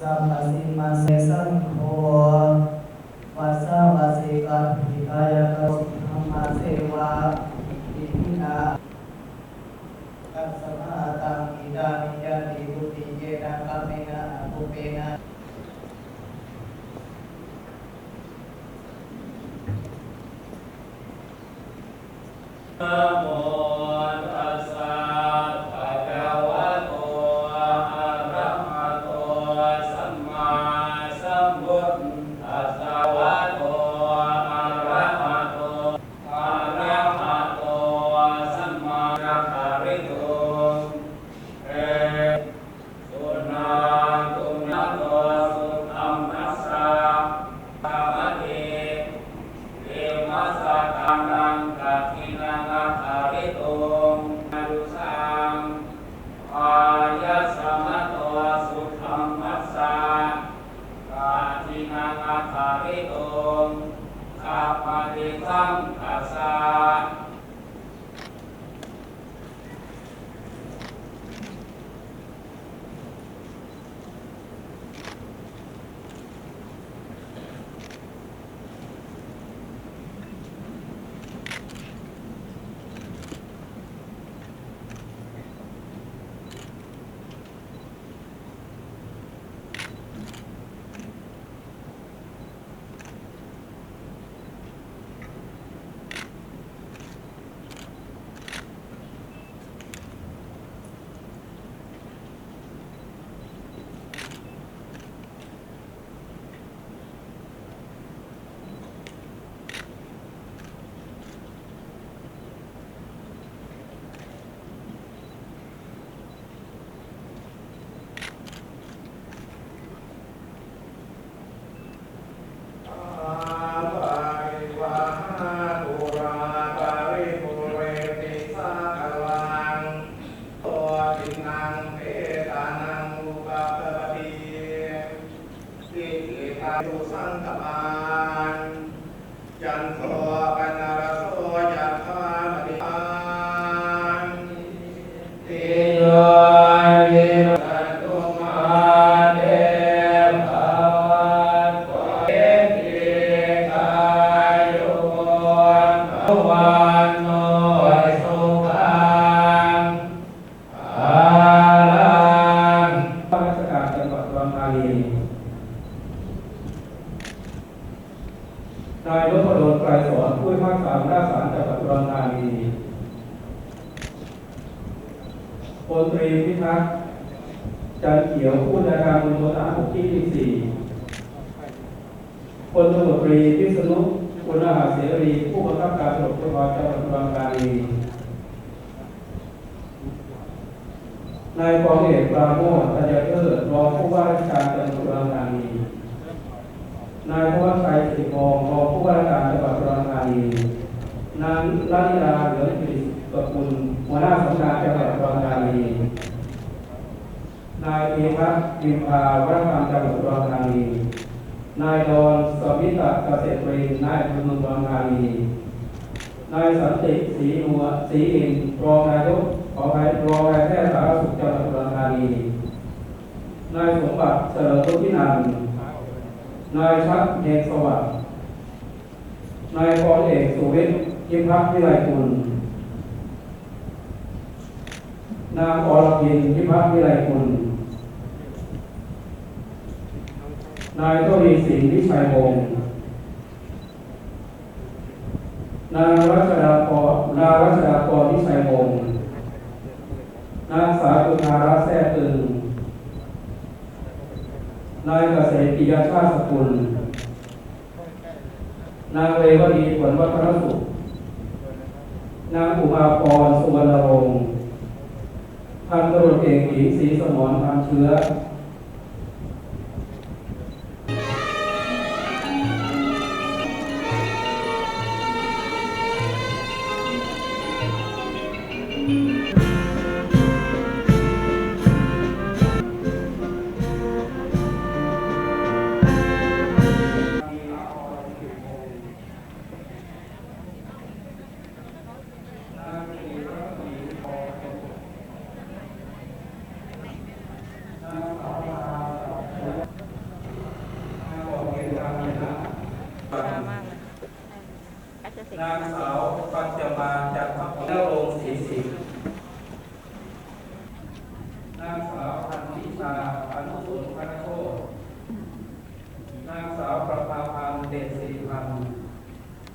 สัพสิมาเสสังโฆวัสสะวสิกัตถิกายกะสิธรรมเสวะอิทินากัสสะมาตังอิดานิยติบุติเยนะกัมเมนะอภุเปนะ รีพลตรีพิทักษ์จันเขียวผู้จัดการมณฑลอาหกที่สี่พลตำรวจตรีพิษณุคุณอาเสรีผู้บังคับการตำรวจภูธรจังหวัดปราการีนายกองเอกปราโมทตัญาเลิศรองผู้ว่าราชการจังหวัดปราการีนายพลวัาชัยสิงห์มองรองผู้ว่าราชการจังหวัดปราการี นางลลิดาเหลืองกิติตระกูลหัวหน้าสำนักจังหวัดอุดรานีนายเอวัตพิมพาวัฒนธรรมจังหวัดอุดานีนายดอนสมิตาเกษตรรินายพนมวังธานีนายสันติศรีหัวศรีอินรองนายกขอไปรองนายแพทย์สาธารณสุขจังหวัดอุดรานีนายสมบัติเสริมพินันนายชักเดชสวัสดิ์นายพรเอกสุวิทย์ ยิมพักวิไลกุลนางอรพินยิมพักวิไลกุลนายทวีสินวิชัยวงศ์นางรัชดาพรนางรัชดาพรวิชัยวงศ์นางสาวจุธารัตแท้ตึงนายเกษตรปิยชาติสกุล นางเรวดีผลวัฒนสุข นางอุมาพรสุวรรณรงค์พันตำรวจเอกหญิงศรีสมรทำเชื้อ นางสาวปัญจมาจากพระนรงศรีสิงห์